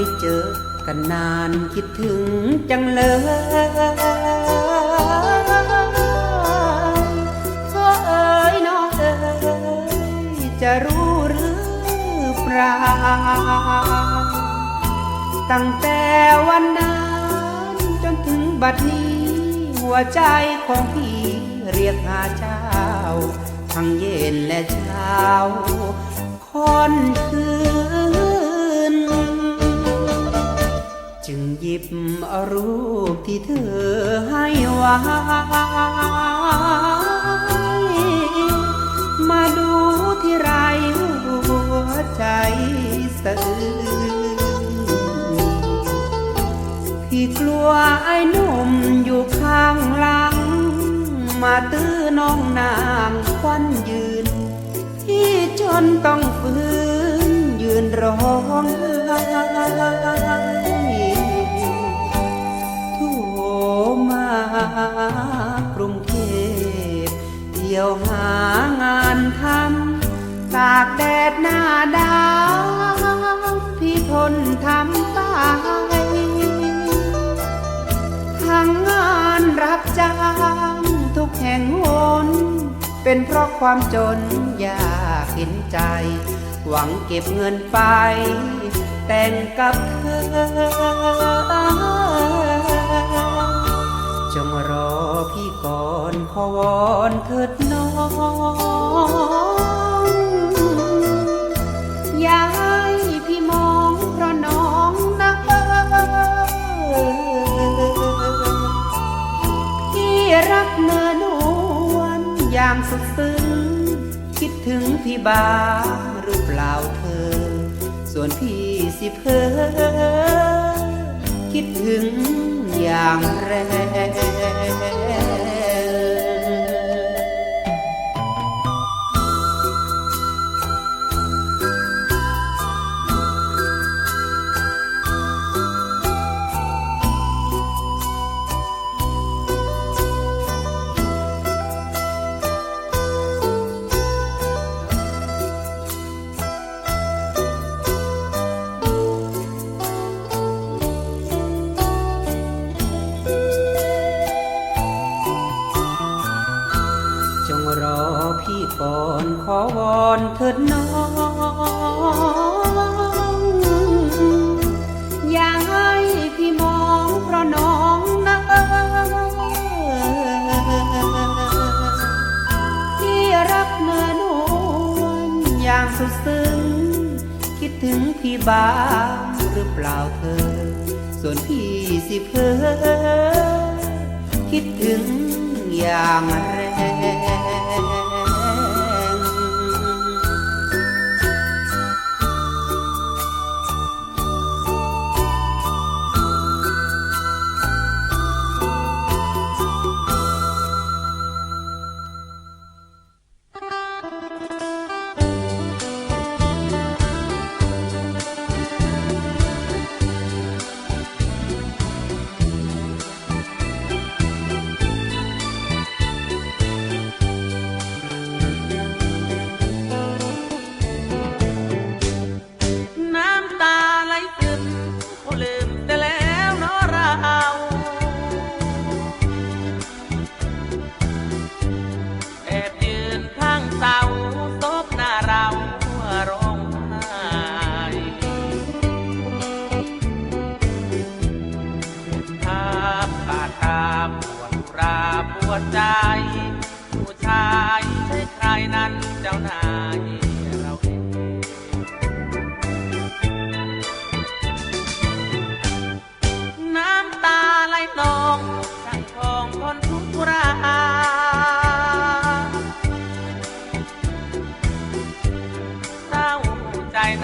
ไม่เจอกันนานคิดถึงจังเลยก็เอ๋ยน้องเอ๋ยจะรู้หรือเปล่าตั้งแต่วันนั้นจนถึงบัดนี้ หัวใจของพี่เรียกหาเจ้า ทั้งเย็นและเช้าคน รูปที่เธอให้ไว้ มาดูที่ไรหัวใจสะอื้นพี่กลัวไอ้หนุ่มอยู่ข้างหลัง มาตื้อน้องนางควันยืนที่จนต้องฝืนยืนร้องไห้ ยวหางานทำตากแดดหน้าดาวพี่ทนทำไปทั้งงานรับจ้างทุกแห่งหนเป็นเพราะความจนยากเห็นใจ หวังเก็บเงินไป แต่งกับเธอ พี่ก่อนขอวอนเถิดน้องอย่าให้พี่มองเพราะน้องนะพี่รักเนื้อนวลอย่างสุดซึ้งคิดถึงพี่บ้างหรือเปล่าเธอ ส่วนพี่สิเพอคิดถึง อย่างแรง ถึงพี่บ้างหรือเปล่าเธอ ส่วนพี่สิเพอคิดถึงอย่างแรง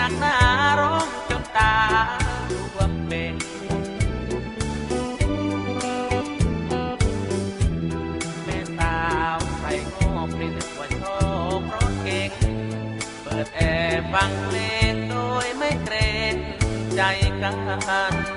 นักหนาร้องจนตารวมเป็นแม่สาวใส่งอบเป็นหัวโชครถเก่ง เปิดแอร์ฟังเพลงโดยไม่เกรงใจกัน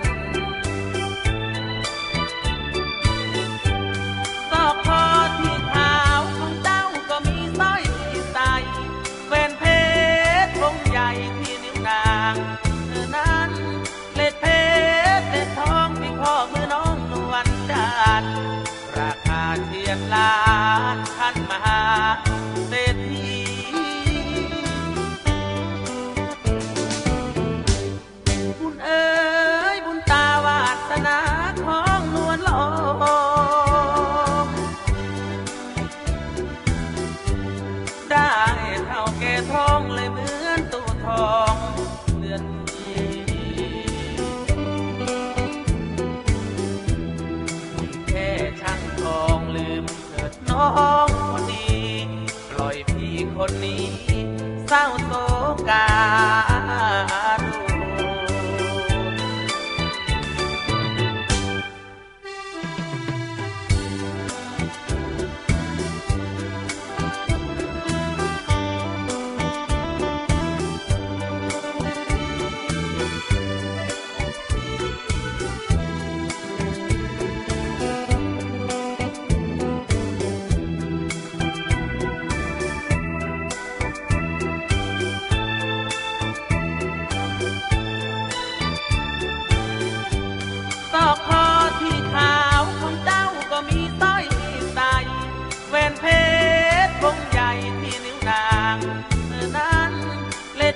God.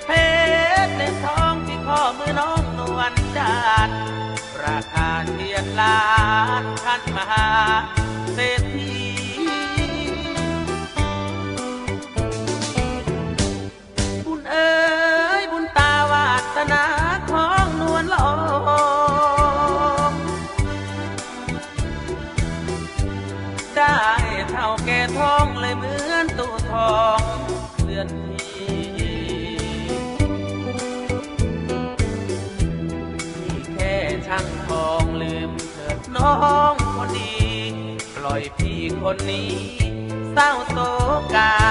เพชรในทองที่ข้อมือน้องนวลจันราคาเทียนล้านขันมหาเศรษฐี òní sáhùn.